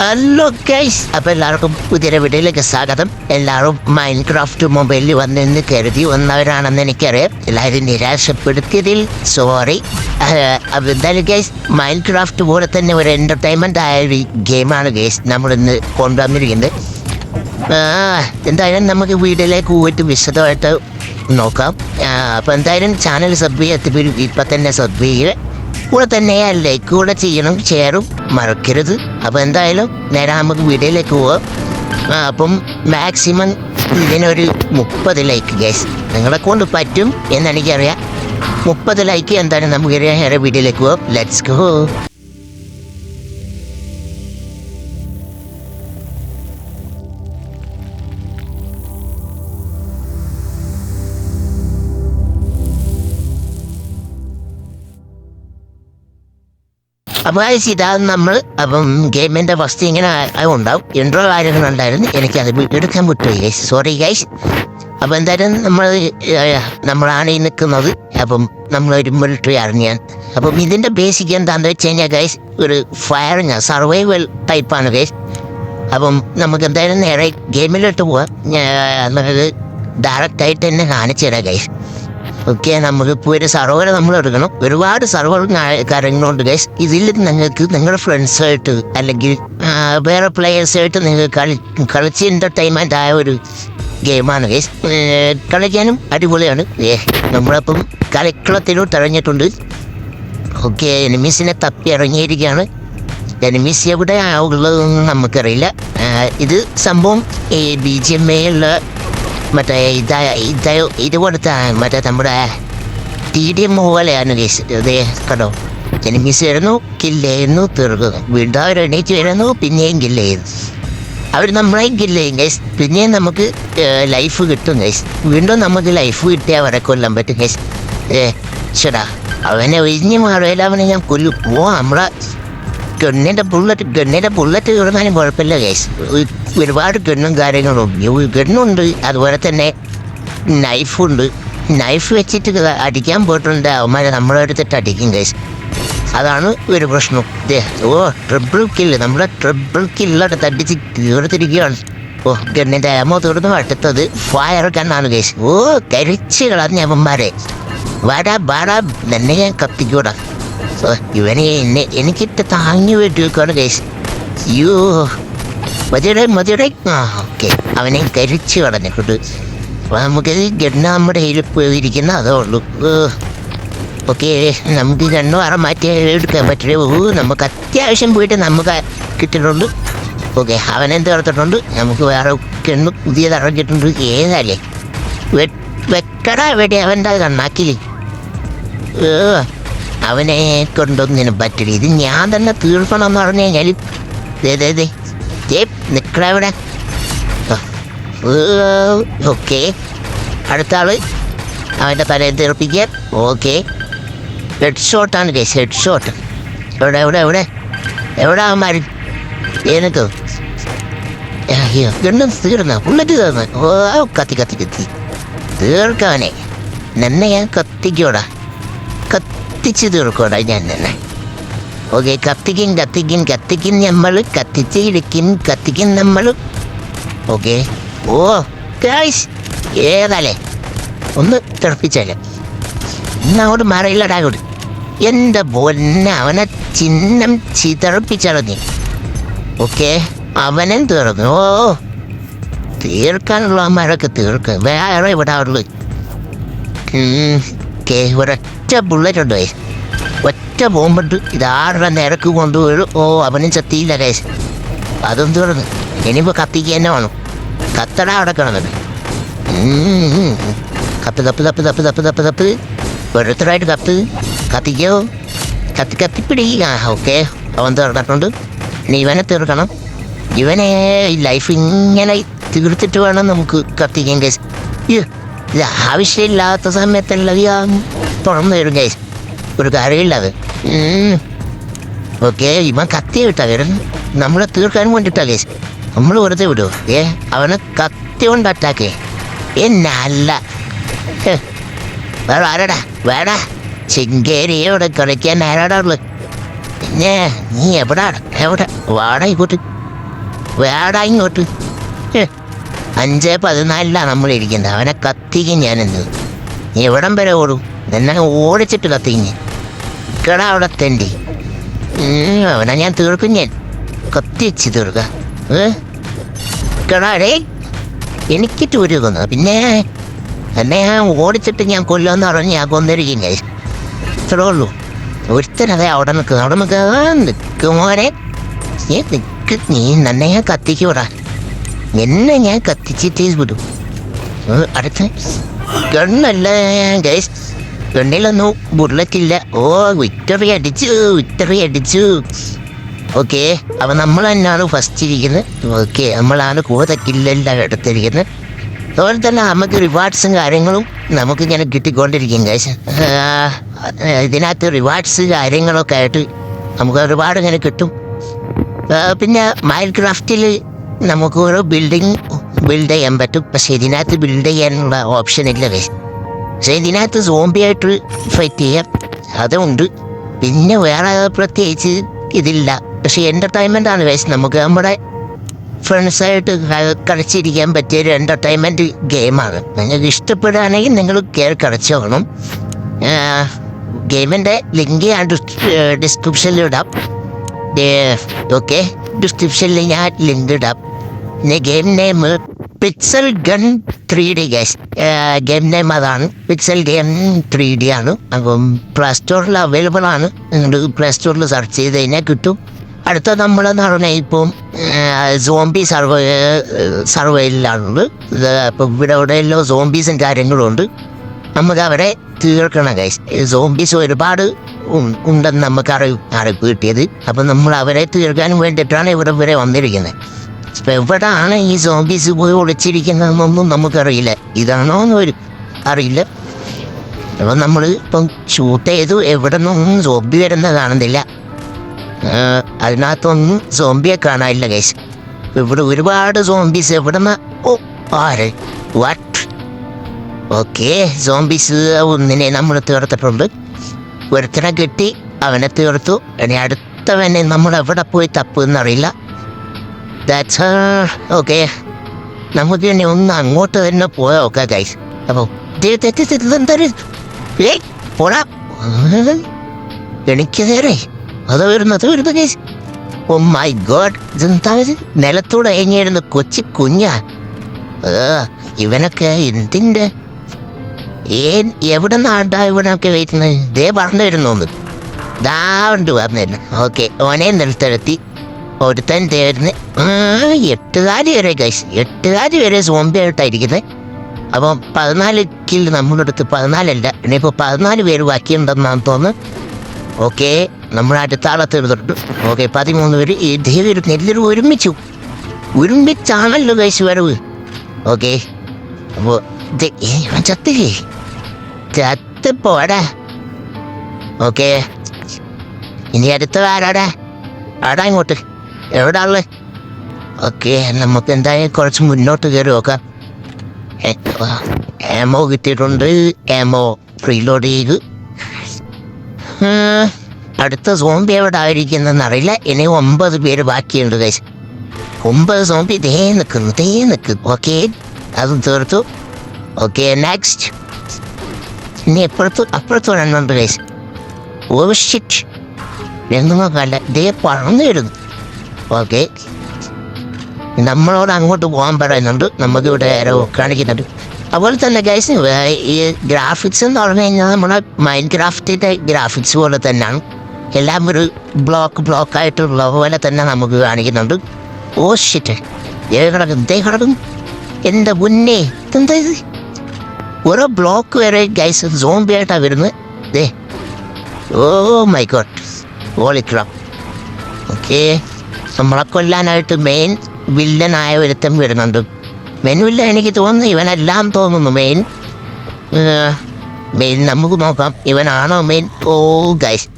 Hello guys അപ്പൊ എല്ലാവർക്കും പുതിയ വീഡിയോയിലേക്ക് സ്വാഗതം. എല്ലാവരും മൈൻഡ് ക്രാഫ്റ്റ് മൊബൈലിൽ വന്നെന്ന് കരുതി വന്നവരാണെന്ന് എനിക്കറിയാം. എല്ലാവരും നിരാശപ്പെടുത്തിയതിൽ സോറി അപ്പൊ എന്തായാലും ഗൈസ് മൈൻഡ് ക്രാഫ്റ്റ് പോലെ തന്നെ ഒരു എന്റർടൈൻമെന്റ് ആയ ഒരു ഗെയിമാണ് ഗൈസ് നമ്മളിന്ന് കൊണ്ടുവന്നിരിക്കുന്നത്. എന്തായാലും നമുക്ക് വീഡിയോയിലേക്ക് പോയിട്ട് വിശദമായിട്ട് നോക്കാം. അപ്പോൾ അപ്പൊ എന്തായാലും ചാനൽ സബ് ചെയ്യാത്ത ഇപ്പൊ തന്നെ സബ് ചെയ്യുക കൂടെ തന്നെ ലൈക്ക് കൂടെ ചെയ്യണം ഷെയറും മറക്കരുത്. അപ്പൊ എന്തായാലും നേരെ നമുക്ക് വീഡിയോയിലേക്ക് പോവാം. അപ്പം മാക്സിമം ഇതിനൊരു മുപ്പത് ലൈക്ക് ഗൈസ് നിങ്ങളെ കൊണ്ട് പറ്റും എന്നെനിക്കറിയാം മുപ്പത് ലൈക്ക് എന്തായാലും നമുക്ക് നേരെ വീഡിയോയിലേക്ക് പോവാം. ലെറ്റ്സ് ഗോ അപ്പോൾ ഇതാ നമ്മൾ അപ്പം ഗെയിമിന്റെ ഫസ്റ്റ് ഇങ്ങനെ ഉണ്ടാവും. ഇൻട്രോ കാര്യങ്ങളുണ്ടായിരുന്നു എനിക്ക് അത് എടുക്കാൻ പറ്റുമോ? സോറി ഗൈസ് അപ്പോൾ എന്തായാലും നമ്മൾ നമ്മളാണ് ഈ നിൽക്കുന്നത്. അപ്പം നമ്മൾ നമ്മളൊരു മിലിറ്ററി ഞാൻ അപ്പം ഇതിന്റെ ബേസിക് എന്താണെന്ന് വെച്ച് കഴിഞ്ഞാൽ ഗൈസ് ഒരു ഫയറിങ് സർവൈവൽ ടൈപ്പാണ് ഗൈസ് അപ്പം നമുക്ക് എന്തായാലും നേരെ ഗെയിമിലോട്ട് പോവാം. ഞാൻ ഡയറക്റ്റ് ഡയറക്റ്റായിട്ട് തന്നെ കാണിച്ചു തരാം ഗൈസ് ഓക്കെ നമുക്കിപ്പോൾ ഒരു സർവർ നമ്മൾ എടുക്കണം ഒരുപാട് സർവർ കാര്യങ്ങളുണ്ട് ഗൈസ് ഇതിൽ നിങ്ങൾക്ക് നിങ്ങളുടെ ഫ്രണ്ട്സായിട്ട് അല്ലെങ്കിൽ വേറെ പ്ലെയേഴ്സായിട്ട് നിങ്ങൾക്ക് കളി കളിച്ച് എന്റർടൈൻമെന്റ് ആയ ഒരു ഗെയിമാണ് ഗൈസ് കളിക്കാനും അടിപൊളിയാണ്. ഏ നമ്മളപ്പം കളിക്കളത്തിലോട്ട് ഇറങ്ങിയിട്ടുണ്ട്. ഓക്കെ എനിമീസിനെ തപ്പി ഇറങ്ങിയിരിക്കുകയാണ്. എനിമീസ് എവിടെ ഉള്ളതെന്ന് നമുക്കറിയില്ല. ഇത് സംഭവം ബി ജി എം എയുള്ള മറ്റേ ഇത ഇത് ഇതുപോലത്തെ മറ്റേ നമ്മുടെ ടി ഡി എം പോലെയാണ് കേസ് ഇതേ കണ്ടോ? എനിമീസ് വരുന്നു കില്ലായിരുന്നു തീർക്കുന്നു വീണ്ടും അവർ എണീറ്റ് വരുന്നു പിന്നെയും കില്ല് ചെയ്യുന്നു. അവർ നമ്മളെയും കില്ല് ചെയ്യും ഗൈസ് പിന്നെയും നമുക്ക് ലൈഫ് കിട്ടും ഗൈസ് വീണ്ടും നമുക്ക് ലൈഫ് കിട്ടിയാൽ അവരെ കൊല്ലാൻ പറ്റും ഗൈസ് ഏ ചേടാ അവനെ ഒഴിഞ്ഞ് മാറിയാൽ അവനെ ഞാൻ കൊല്ലും. ഓ നമ്മളെ ഗണ്ണിന്റെ ബുള്ളറ്റ് ഗണ്ണിന്റെ ബുള്ളറ്റ് കയറുന്നാലും കുഴപ്പമില്ല ഗൈസ് ഒരുപാട് ഗണ്ണും കാര്യങ്ങളും ഗണ്ണുണ്ട് അതുപോലെ തന്നെ നൈഫുണ്ട് നൈഫ് വെച്ചിട്ട് അടിക്കാൻ പോയിട്ടുണ്ട്. അവന്മാരെ നമ്മളെ എടുത്തിട്ട് അടിക്കും കേസ് അതാണ് ഒരു പ്രശ്നം. ഓ ട്രിപ്പിൾ കില്ല് നമ്മുടെ ട്രിപ്പിൾ കില്ലൊക്കെ തട്ടിച്ച് തീർത്തിരിക്കുകയാണ് ഓ ഗണ്ണിന്റെ അമോ തീർന്നു അടുത്തത് ഫയർ ഗണ്ണാണ് കേസ് ഓ കരിച്ച് കളഞ്ഞ അവന്മാരെ. വാടാ വാടാ എന്നെ ഞാൻ കത്തിക്കൂടാ. ഇവനെ എന്നെ എനിക്കിട്ട് താങ്ങി വീട്ടിൽ വെക്കുകയാണ് കേസ് അയ്യോ. മതിയുടെ മതിയുടെ. ആ ഓക്കെ. അവനെ കരിച്ച് കളഞ്ഞിട്ടുണ്ട് അപ്പം നമുക്ക് ഗണ്ണ കയ്യിൽ പോയിരിക്കുന്ന അതേ ഉള്ളൂ. ഓക്കെ നമുക്ക് രണ്ട് വാറ മാറ്റി എടുക്കാൻ പറ്റില്ല ഓ നമുക്ക് അത്യാവശ്യം പോയിട്ട് നമുക്ക് കിട്ടിയിട്ടുണ്ട് ഓക്കെ അവനെന്ത് എടുത്തിട്ടുണ്ട് നമുക്ക് വേറെ ഗണ്ണ് പുതിയത് അറിഞ്ഞിട്ടുണ്ട് ഏതല്ലേ? വെ- വെക്കട വെടി അവന്റെ കണ്ണാക്കില്ലേ ഏ, അവനെ കൊണ്ടൊന്നിനും പറ്റില്ല. ഇത് ഞാൻ തന്നെ തീർക്കണം എന്ന് പറഞ്ഞു കഴിഞ്ഞാൽ ദേ. ദേ ദേ ദേ നിൽക്കണ ഇവിടെ ഓക്കെ. അടുത്ത ആൾ. അവന്റെ തലയിൽ തീർപ്പിക്കാൻ ഓക്കെ. ഹെഡ് ഷോട്ടാണ് കേസ് ഹെഡ് ഷോട്ട് എവിടെ എവിടെ? എവിടെ എവിടെ അവന്മാർ എനിക്ക് അയ്യോ ഗണ്ണും തീർന്ന? ബുള്ളറ്റ് തീർന്ന്. ഓ കത്തി കത്തി കത്തി. തീർക്കവനെ നന്നെ ഞാൻ കത്തിക്കോടാ. കത്തിച്ച് തീർക്കോടാ ഞാൻ തന്നെ ഓക്കെ കത്തിക്കും കത്തിക്കും കത്തിക്കും നമ്മൾ കത്തിച്ച് ഇടിക്കും കത്തിക്കും നമ്മൾ ഓക്കെ. ഓ ഗൈസ് ഏതാലേ? ഒന്ന് തിളപ്പിച്ചാലേ. ഇന്നങ്ങോട്ട് മറയില്ലടാ അങ്ങോട്ട്. എന്റെ പൊന്നെ അവനെ ചിഹ്നം ചിതറപ്പിച്ചാലോ നീ? ഓക്കെ അവനും തീർന്നു ഓ തീർക്കാനുള്ള അമ്മമാരൊക്കെ തീർക്കുക വേറെ ഇവിടെ ഉള്ളു ഓക്കെ ഒരൊറ്റ ബുള്ളറ്റ് ഉണ്ടോ. ഒറ്റ ബോംബുണ്ട്. ഇതാരുടെ നിരക്ക് കൊണ്ടുപോയി ഓ അവനും ചത്തിയില്ല രേശ് അതും തീർന്നു ഇനിയിപ്പോൾ കത്തിക്ക് തന്നെ വേണം. കത്തട അവിടെ. കത്ത് കപ്പ് തപ്പ് തപ്പ് തപ്പ് തപ്പ് തപ്പ്. ഓരോരുത്തരായിട്ട് കത്ത്. കത്തിക്കോ? കത്തി കത്തിപ്പിടി ഓക്കെ. അവൻ തീർന്നിട്ടുണ്ട് ഇനി ഇവനെ തീർക്കണം. ഇവനെ ലൈഫ് ഇങ്ങനെ തീർത്തിട്ട് വേണം നമുക്ക് കത്തിക്കാൻ കേസ് ഇത് ആവശ്യമില്ലാത്ത സമയത്തുള്ള തുറന്നു വരും കേസ് ഒരു കാര്യമില്ല അത് ഓക്കെ ഇവൻ കത്തി വിട്ടാ വരും നമ്മളെ തീർക്കാൻ വേണ്ടിട്ടാ കേസ്. നമ്മൾ വെറുതെ വിടുമോ ഏ? അവനെ കത്തി കൊണ്ട് അറ്റാക്കേ എന്നല്ല. വേറെ ആരടാ? വേടാ. ചിങ്കേരിയോടെ കളിക്കാൻ ആരാടാ ഉള്ളത് പിന്നെ നീ എവിടാ എവിടെ? വാടാ ഇങ്ങോട്ട്. വേടാ ഇങ്ങോട്ട്. അഞ്ച് പതിനാലിലാണ് നമ്മൾ ഇരിക്കുന്നത്. അവനെ കത്തിക്കും ഞാനെന്ന്. എവിടം വരെ ഓടും? എന്നെ ഓടിച്ചിട്ട് കത്തിക്കും കട അവിടെ തെണ്ടി. അവനാ ഞാൻ തീർക്കും ഞാൻ കത്തിച്ച് തീർക്ക. കേടാടേ എനിക്ക് ചുരുക്കുന്നു പിന്നെ എന്നെ ഞാൻ ഓടിച്ചിട്ട് ഞാൻ കൊല്ലുമെന്ന് പറഞ്ഞ് ഞാൻ കൊന്നിരിക്കും ഞാൻ ഇത്രേ ഉള്ളൂ. ഒരുത്തനതെ അവിടെ നിൽക്കുന്നു അവിടെ നിൽക്കുക നിൽക്കുമോനെ നീ നിൽക്ക്. നീ നന്നെ ഞാൻ കത്തിക്ക് വിടാ എന്നെ ഞാൻ കത്തിച്ചിട്ട് വിടും. അടുത്ത. ഗണ്ണല്ല ഗൈസ്. ഗണ്ണിലൊന്നും ബുള്ളറ്റില്ല ഓ വിക്ടറി അടിച്ചു വിക്ടറി അടിച്ചു. ഓക്കെ അപ്പം നമ്മൾ തന്നെയാണ് ഫസ്റ്റ് ഇരിക്കുന്നത് ഓക്കെ നമ്മളാണ് കൂടുതൽ കില്ലെല്ലാം എടുത്തിരിക്കുന്നത് അതുപോലെ തന്നെ നമുക്ക് റിവാർഡ്സും കാര്യങ്ങളും നമുക്ക് ഇങ്ങനെ കിട്ടിക്കൊണ്ടിരിക്കും കാശ് ഇതിനകത്ത് റിവാർഡ്സ് കാര്യങ്ങളൊക്കെ ആയിട്ട് നമുക്ക് ഒരുപാട് ഇങ്ങനെ കിട്ടും. പിന്നെ മൈൽ ക്രാഫ്റ്റിൽ നമുക്ക് ഓരോ ബിൽഡിങ് ബിൽഡ് ചെയ്യാൻ പറ്റും. പക്ഷെ ഇതിനകത്ത് ബിൽഡ് ചെയ്യാനുള്ള ഓപ്ഷൻ ഇല്ല ഗൈസ് പക്ഷെ ഇതിനകത്ത് സോംബിയായിട്ട് ഫൈറ്റ് ചെയ്യാം. അതുണ്ട്. പിന്നെ വേറെ പ്രത്യേകിച്ച് ഇതില്ല. പക്ഷെ എന്റർടൈൻമെന്റ് ആണ് വേസ് നമുക്ക് നമ്മുടെ ഫ്രണ്ട്സായിട്ട് കളിച്ചിരിക്കാൻ പറ്റിയ ഒരു എന്റർടൈൻമെന്റ് ഗെയിമാണ് നിങ്ങൾക്ക് ഇഷ്ടപ്പെടുകയാണെങ്കിൽ നിങ്ങൾ കയറി കളിച്ചോണം ഗെയിമിന്റെ ലിങ്ക് ഞാൻ ഡിസ്ക്രിപ്ഷനിൽ ഇടാം. ഓക്കെ ഡിസ്ക്രിപ്ഷനിൽ ഞാൻ ലിങ്ക് ഇടാം. പിന്നെ game name pixel gun three D guys game name അതാണ്. പിക്സൽ ഗെയിം ത്രീ ഡി ആണ്. അപ്പം പ്ലേ സ്റ്റോറിൽ അവൈലബിൾ ആണ്. നിങ്ങൾ പ്ലേ സ്റ്റോറിൽ സെർച്ച് ചെയ്ത് കഴിഞ്ഞാൽ കിട്ടും. അടുത്ത നമ്മളെന്ന് പറഞ്ഞാൽ ഇപ്പം സോംബി സർവ ഇത് അപ്പം ഇവിടെ എവിടെയെല്ലോ സോംബീസും കാര്യങ്ങളും ഉണ്ട്. നമുക്ക് അവരെ തീർക്കണം ഗൈസ് സോംബീസ് ഒരുപാട് ഉണ്ടെന്ന് നമുക്ക് അറിവ് അറിവ് കിട്ടിയത്. അപ്പം നമ്മൾ അവരെ തീർക്കാൻ വേണ്ടിയിട്ടാണ് ഇവിടെ വരെ വന്നിരിക്കുന്നത്. ഇപ്പം എവിടെയാണ് ഈ സോംബീസ് പോയി ഒളിച്ചിരിക്കുന്നതെന്നൊന്നും നമുക്കറിയില്ല. ഇതാണോ എന്നൊരു അറിയില്ല. അപ്പം നമ്മൾ ഇപ്പം ഷൂട്ട് ചെയ്തു എവിടെ നിന്നൊന്നും സോംബി വരുന്ന കാണുന്നില്ല അതിനകത്തൊന്നും സോംബിയെ കാണാനില്ല കേസ് ഇവിടെ ഒരുപാട് സോംബീസ് എവിടെ നിന്ന് ഓ ആര്? വാട്ട് ഓക്കെ സോംബീസ് ഒന്നിനെ നമ്മൾ തീർത്തിട്ടുണ്ട്. ഒരുത്തനെ കിട്ടി അവനെ തീർത്തു. ഇനി അടുത്തവനെ നമ്മൾ എവിടെ പോയി തപ്പുന്നറിയില്ല. ദാറ്റ്സ് ഓക്കെ നമുക്ക് ഇനി ഒന്ന് അങ്ങോട്ട് തന്നെ പോയാൽ ഓക്കെ ഗൈസ് അപ്പോൾ ഏയ് പോടാ എനിക്ക് നേരെ അത് വരുന്നത് വരുന്നത് ഗൈസ് ഓ മൈ ഗോഡ് ഇതെന്താ ഇത് നിലത്തൂടെ എങ്ങിയിരുന്ന കൊച്ചി കുഞ്ഞാ. ഏ, ഇവനൊക്കെ എന്തിന്റെ? ഏൻ എവിടെ നിന്നാണ്ടാ ഇവനൊക്കെ വരുന്നത് ദേ പറഞ്ഞു വരുന്നു ദാ ഉണ്ട് പറഞ്ഞു ഓക്കെ ഓനെ നിലത്തെടുത്തി ഒരുത്തൻ തേരുന്ന് എട്ടുകാലി വരെ ഗൈസ് എട്ടുകാലി വരെ സോംബിയായിട്ടായിരിക്കുന്നത് അപ്പം പതിനാല് കിൽ അടുത്ത് പതിനാലല്ല. ഇനിയിപ്പോൾ പതിനാല് പേര് ബാക്കിയുണ്ടെന്നാണ് തോന്നുന്നു ഓക്കെ നമ്മുടെ അടുത്ത ആളെ തീർത്തിട്ട് ഓക്കെ പതിമൂന്ന് പേര്. ഈ ദേവരും എല്ലാവരും ഒരുമിച്ചു. ഒരുമിച്ചാണല്ലോ ഗൈസ് വരവ്. ഓക്കെ അപ്പോൾ ചത്തില്ലേ ചത്ത്. പോടാ. ഓക്കെ ഇനി അടുത്ത ആരാടാ ആടാ ഇങ്ങോട്ട്. എവിടെ ഉള്ളേ ഓക്കെ നമുക്ക് എന്തായാലും കുറച്ച് മുന്നോട്ട് കയറി നോക്കാം. ഏമോ കിട്ടിയിട്ടുണ്ട്. ഏമോ പ്രീലോഡ് ചെയ്ത്. അടുത്ത സോംബി എവിടെ ആയിരിക്കുന്നെന്ന് അറിയില്ല. ഇനി ഒമ്പത് പേര് ബാക്കിയുണ്ട് ഗൈസ് ഒമ്പത് സോംബി ദേ നിൽക്കുന്നു ദേ നിൽക്കുന്നു ഓക്കെ അത് തീർത്തു. ഓക്കെ നെക്സ്റ്റ് ഇനി എപ്പുറത്ത് അപ്പുറത്ത് ഒരെണ്ണുണ്ട് ഗൈസ് ഓ ഷിറ്റ് എന്നും നോക്കല്ല ദേ പറന്നു വരുന്നു ഓക്കെ. നമ്മളോട് അങ്ങോട്ട് പോകാൻ പറയുന്നുണ്ട്. നമുക്കിവിടെ കാണിക്കുന്നുണ്ട്. അതുപോലെ തന്നെ ഗൈസ് ഈ ഗ്രാഫിക്സ് എന്ന് പറഞ്ഞു കഴിഞ്ഞാൽ നമ്മുടെ മൈൻഡ് ക്രാഫ്റ്റിന്റെ ഗ്രാഫിക്സ് പോലെ തന്നെയാണ്. എല്ലാം ഒരു ബ്ലോക്ക് ബ്ലോക്ക് ആയിട്ടുള്ള പോലെ തന്നെ നമുക്ക് കാണിക്കുന്നുണ്ട്. ഓ ഷിറ്റ് ദേ കിടക്കും ദേ കിടക്കും എന്റെ മുന്നേ ഇതെന്താ ഇത്? ഓരോ ബ്ലോക്ക് വരെ ഗൈസ് സോംബി ആയിട്ടാണ് വരുന്നത്. ദേ. ഓ മൈ ഗോഡ് ഓളിക്രാം ഓക്കെ നമ്മളെ കൊല്ലാനായിട്ട് മെയിൻ വില്ലനായ ഒരുത്തൻ വരുന്നുണ്ട്. മെയിൻ വില്ലൻ എനിക്ക് തോന്നുന്നു ഇവനെല്ലാം തോന്നുന്നു. മെയിൻ മെയിൻ നമുക്ക് നോക്കാം. ഇവനാണോ മെയിൻ? ഓ ഗൈസ്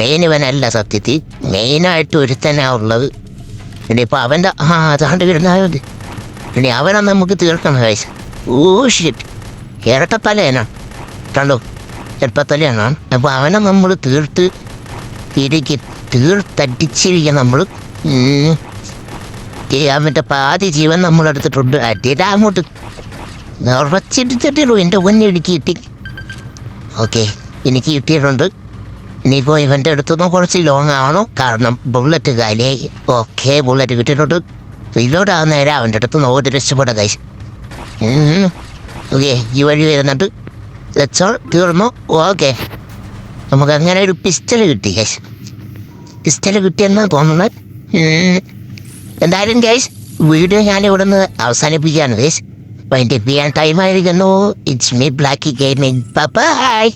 മെയിൻ ഇവനല്ല സത്യത്തിൽ മെയിനായിട്ട് ഒരുത്തനാ ഉള്ളത്. ഇനിയിപ്പോൾ അവന്റെ ആ അതാണ്ട് വരുന്നത് ഇനി അവനെ നമുക്ക് തീർക്കണം ഗൈസ് ഓ ഷിറ്റ് ഇരട്ടത്തലേനാണ് കണ്ടോ? ഇരട്ടത്തലയാണ് അപ്പോൾ അവനെ നമ്മൾ തീർത്ത് തിരികെ തീർത്തടിച്ചിരിക്കുക നമ്മൾ അവന്റെ പാതി ജീവൻ നമ്മളെടുത്തിട്ടുണ്ട് അടിയടാ അങ്ങോട്ട് നിറച്ചെടുത്തിട്ടുള്ളൂ എന്റെ ഒന്നിടിക്ക് കിട്ടി ഓക്കെ എനിക്ക് കിട്ടിയിട്ടുണ്ട് ഇനിയിപ്പോൾ ഇവന്റെ അടുത്തുനിന്ന് കുറച്ച് ലോങ് ആണോ കാരണം ബുള്ളറ്റ് കാലിയായി ഓക്കെ ബുള്ളറ്റ് കിട്ടിയിട്ടുണ്ട് റീലോഡ് ആവുന്ന നേരം അവന്റെ അടുത്ത് ഓടി രക്ഷപ്പെടാം കൈ ഓക്കെ ഈ വഴി വരുന്നുണ്ട് ലച്ചോൾ തീർന്നു ഓക്കെ നമുക്ക് അങ്ങനെ ഒരു പിസ്റ്റൽ കിട്ടി കൈ പിസ്റ്റൽ കിട്ടിയെന്നാണ് തോന്നുന്നത്. എന്തായാലും ഗൈസ് വീഡിയോ ഞാൻ ഇവിടെ നിന്ന് അവസാനിപ്പിക്കുകയാണ് ഗൈസ്. വൈൻഡ് ചെയ്യാൻ ടൈം ആയിരിക്കുന്നു. It's me black gaming bye